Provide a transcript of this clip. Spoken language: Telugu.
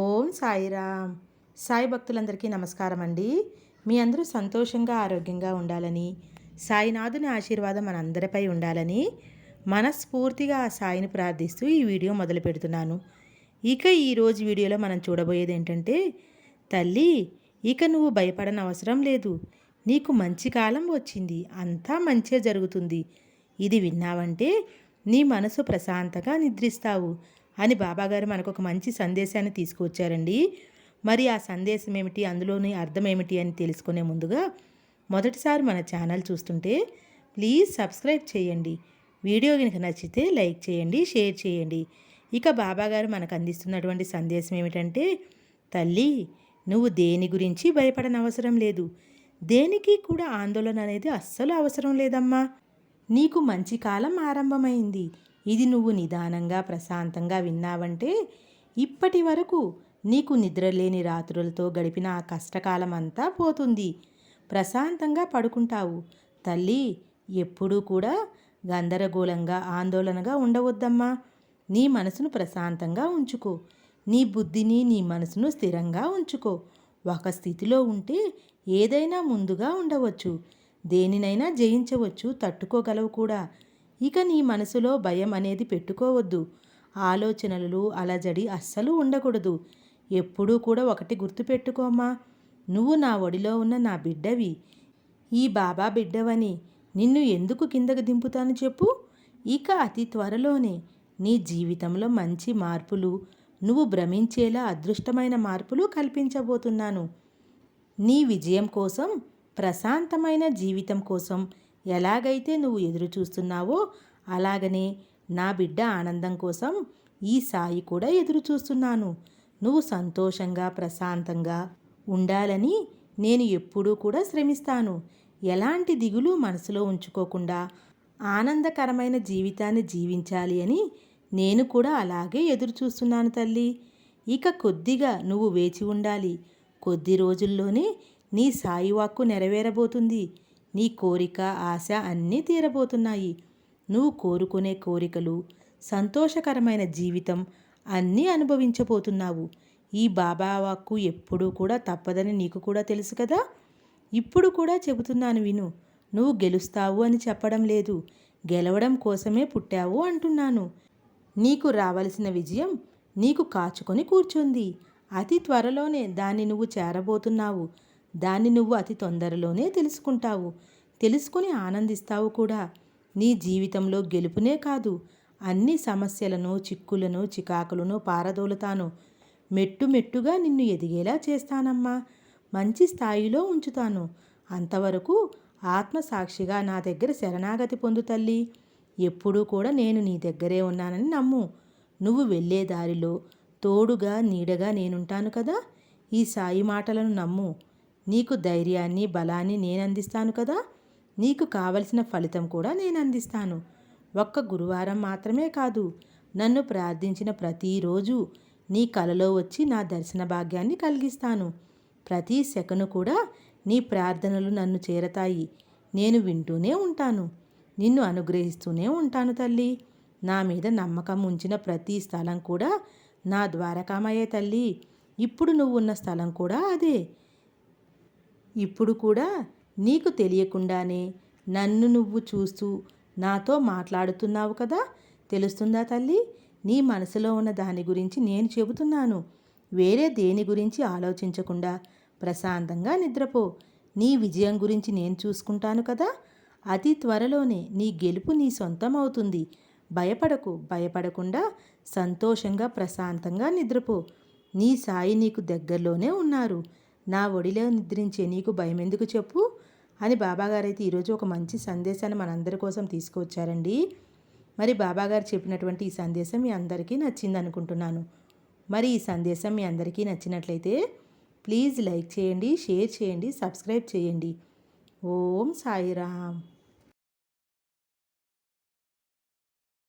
ఓం సాయిరామ్. సాయి భక్తులందరికీ నమస్కారం అండి మీ అందరూ సంతోషంగా ఆరోగ్యంగా ఉండాలని సాయినాథుని ఆశీర్వాదం మనందరిపై ఉండాలని మనస్ఫూర్తిగా ఆ సాయిని ప్రార్థిస్తూ ఈ వీడియో మొదలు పెడుతున్నాను. ఇక ఈరోజు వీడియోలో మనం చూడబోయేది ఏంటంటే తల్లి ఇక నువ్వు భయపడనవసరం లేదు. నీకు మంచి కాలం వచ్చింది. అంతా మంచే జరుగుతుంది. ఇది విన్నావంటే నీ మనసు ప్రశాంతంగా నిద్రిస్తావు. అని బాబాగారు మనకు ఒక మంచి సందేశాన్ని తీసుకువచ్చారండి. మరి ఆ సందేశం ఏమిటి? అందులోని అర్థం ఏమిటి అని తెలుసుకునే ముందుగా మొదటిసారి మన ఛానల్ చూస్తుంటే ప్లీజ్ సబ్స్క్రైబ్ చేయండి. వీడియో కనుక నచ్చితే లైక్ చేయండి షేర్ చేయండి. ఇక బాబాగారు మనకు అందిస్తున్నటువంటి సందేశం ఏమిటంటే తల్లి నువ్వు దేని గురించి భయపడనవసరం లేదు. దేనికి కూడా ఆందోళన అనేది అస్సలు అవసరం లేదమ్మా. నీకు మంచి కాలం ఆరంభమైంది. ఇది నువ్వు నిదానంగా ప్రశాంతంగా విన్నావంటే ఇప్పటి వరకు నీకు నిద్రలేని రాత్రులతో గడిపిన ఆ కష్టకాలం అంతా పోతుంది. ప్రశాంతంగా పడుకుంటావు. తల్లి ఎప్పుడూ కూడా గందరగోళంగా ఆందోళనగా ఉండవద్దమ్మా. నీ మనసును ప్రశాంతంగా ఉంచుకో. నీ బుద్ధిని నీ మనసును స్థిరంగా ఉంచుకో. ఒక స్థితిలో ఉంటే ఏదైనా ముందుగా ఉండవచ్చు. దేనినైనా జయించవచ్చు తట్టుకోగలవు కూడా. ఇక నీ మనసులో భయం అనేది పెట్టుకోవద్దు. ఆలోచనలు అలజడి అస్సలు ఉండకూడదు. ఎప్పుడూ కూడా ఒకటి గుర్తుపెట్టుకోమ్మా నువ్వు నా ఒడిలో ఉన్న నా బిడ్డవి. ఈ బాబా బిడ్డవని నిన్ను ఎందుకు కిందకు దింపుతాను చెప్పు? ఇక అతి త్వరలోనే నీ జీవితంలో మంచి మార్పులు నువ్వు భ్రమించేలా అదృష్టమైన మార్పులు కల్పించబోతున్నాను. నీ విజయం కోసం ప్రశాంతమైన జీవితం కోసం ఎలాగైతే నువ్వు ఎదురు చూస్తున్నావో అలాగనే నా బిడ్డ ఆనందం కోసం ఈ సాయి కూడా ఎదురు చూస్తున్నాను. నువ్వు సంతోషంగా ప్రశాంతంగా ఉండాలని నేను ఎప్పుడూ కూడా శ్రమిస్తాను. ఎలాంటి దిగులు మనసులో ఉంచుకోకుండా ఆనందకరమైన జీవితాన్ని జీవించాలి అని నేను కూడా అలాగే ఎదురు చూస్తున్నాను తల్లి. ఇక కొద్దిగా నువ్వు వేచి ఉండాలి. కొద్ది రోజుల్లోనే నీ సాయి వాక్కు నెరవేరబోతుంది. నీ కోరిక ఆశ అన్నీ తీరబోతున్నాయి. నువ్వు కోరుకునే కోరికలు సంతోషకరమైన జీవితం అన్నీ అనుభవించబోతున్నావు. ఈ బాబా వాక్కు ఎప్పుడూ కూడా తప్పదని నీకు కూడా తెలుసు కదా? ఇప్పుడు కూడా చెబుతున్నాను విను. నువ్వు గెలుస్తావు అని చెప్పడం లేదు. గెలవడం కోసమే పుట్టావు అంటున్నాను. నీకు రావలసిన విజయం నీకు కాచుకొని కూర్చుంది. అతి త్వరలోనే దాన్ని నువ్వు చేరబోతున్నావు. దాన్ని నువ్వు అతి తొందరలోనే తెలుసుకుంటావు. తెలుసుకుని ఆనందిస్తావు కూడా. నీ జీవితంలో గెలుపునే కాదు. అన్ని సమస్యలను చిక్కులను చికాకులను పారదోలుతాను. మెట్టు మెట్టుగా నిన్ను ఎదిగేలా చేస్తానమ్మా. మంచి స్థాయిలో ఉంచుతాను. అంతవరకు ఆత్మసాక్షిగా నా దగ్గర శరణాగతి పొందు తల్లి. ఎప్పుడూ కూడా నేను నీ దగ్గరే ఉన్నానని నమ్ము. నువ్వు వెళ్ళే దారిలో తోడుగా నీడగా నేనుంటాను కదా? ఈ సాయి మాటలను నమ్ము. నీకు ధైర్యాన్ని బలాన్ని నేను అందిస్తాను కదా? నీకు కావలసిన ఫలితం కూడా నేను అందిస్తాను ఒక్క గురువారం మాత్రమే కాదు నన్ను ప్రార్థించిన ప్రతిరోజు నీ కలలో వచ్చి నా దర్శన భాగ్యాన్ని కలిగిస్తాను. ప్రతి సెకను కూడా నీ ప్రార్థనలు నన్ను చేరతాయి. నేను వింటూనే ఉంటాను. నిన్ను అనుగ్రహిస్తూనే ఉంటాను తల్లి. నా మీద నమ్మకం ఉంచిన ప్రతి స్థలం కూడా నా ద్వారకామయ్యే తల్లి. ఇప్పుడు నువ్వు ఉన్న స్థలం కూడా అదే. ఇప్పుడు కూడా నీకు తెలియకుండానే నన్ను నువ్వు చూస్తూ నాతో మాట్లాడుతున్నావు కదా? తెలుస్తుందా తల్లి? నీ మనసులో ఉన్న దాని గురించి నేను చెబుతున్నాను. వేరే దేని గురించి ఆలోచించకుండా ప్రశాంతంగా నిద్రపో. నీ విజయం గురించి నేను చూసుకుంటాను కదా? అతి త్వరలోనే నీ గెలుపు నీ సొంతం అవుతుంది. భయపడకు భయపడకుండా సంతోషంగా ప్రశాంతంగా నిద్రపో. నీ సాయి నీకు దగ్గరలోనే ఉన్నారు. నా ఒడిలో నిద్రించే నీకు భయం ఎందుకు చెప్పు? అని బాబాగారు అయితే ఈరోజు ఒక మంచి సందేశాన్ని మనందరి కోసం తీసుకువచ్చారండి. మరి బాబాగారు చెప్పినటువంటి ఈ సందేశం మీ అందరికీ నచ్చింది అనుకుంటున్నాను మరి ఈ సందేశం మీ అందరికీ నచ్చినట్లయితే ప్లీజ్ లైక్ చేయండి షేర్ చేయండి సబ్స్క్రైబ్ చేయండి. ఓం సాయిరామ్.